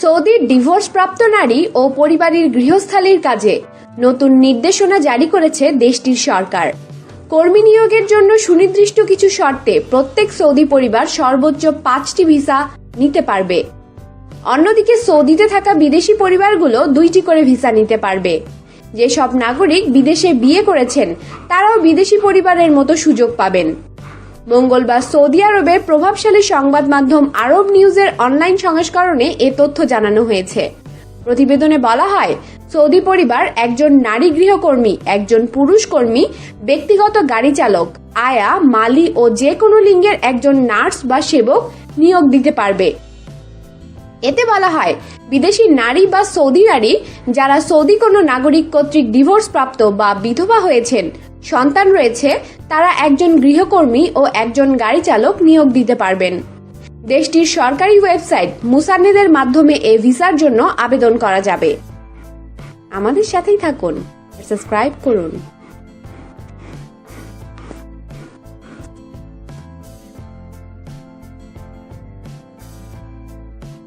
সৌদির ডিভোর্সপ্রাপ্ত নারী ও পরিবারের গৃহস্থালীর কাজে নতুন নির্দেশনা জারি করেছে দেশটির সরকার। কর্মী নিয়োগের জন্য সুনির্দিষ্ট কিছু শর্তে প্রত্যেক সৌদি পরিবার সর্বোচ্চ পাঁচটি ভিসা নিতে পারবে। অন্যদিকে সৌদিতে থাকা বিদেশি পরিবারগুলো দুইটি করে ভিসা নিতে পারবে। যেসব নাগরিক বিদেশে বিয়ে করেছেন, তারাও বিদেশি পরিবারের মতো সুযোগ পাবেন। মঙ্গলবার সৌদি আরবের প্রভাবশালী সংবাদ মাধ্যম আরব নিউজের অনলাইন সংস্করণে এ তথ্য জানানো হয়েছে। প্রতিবেদনে বলা হয়, সৌদি পরিবার একজন নারী গৃহকর্মী, একজন পুরুষ কর্মী, ব্যক্তিগত গাড়ি চালক, আয়া, মালি ও যে কোনো লিঙ্গের একজন নার্স বা সেবক নিয়োগ দিতে পারবে। এতে বলা হয়, বিদেশি নারী বা সৌদি নারী যারা সৌদি কোনো নাগরিক কর্তৃক ডিভোর্স প্রাপ্ত বা বিধবা হয়েছেন, সন্তান রয়েছে, তারা একজন গৃহকর্মী ও একজন গাড়ি চালক নিয়োগ দিতে পারবেন। দেশটির সরকারি ওয়েবসাইট মুসান্নেদের মাধ্যমে এ ভিসার জন্য আবেদন করা যাবে। আমাদের সাথেই থাকুন, সাবস্ক্রাইব করুন।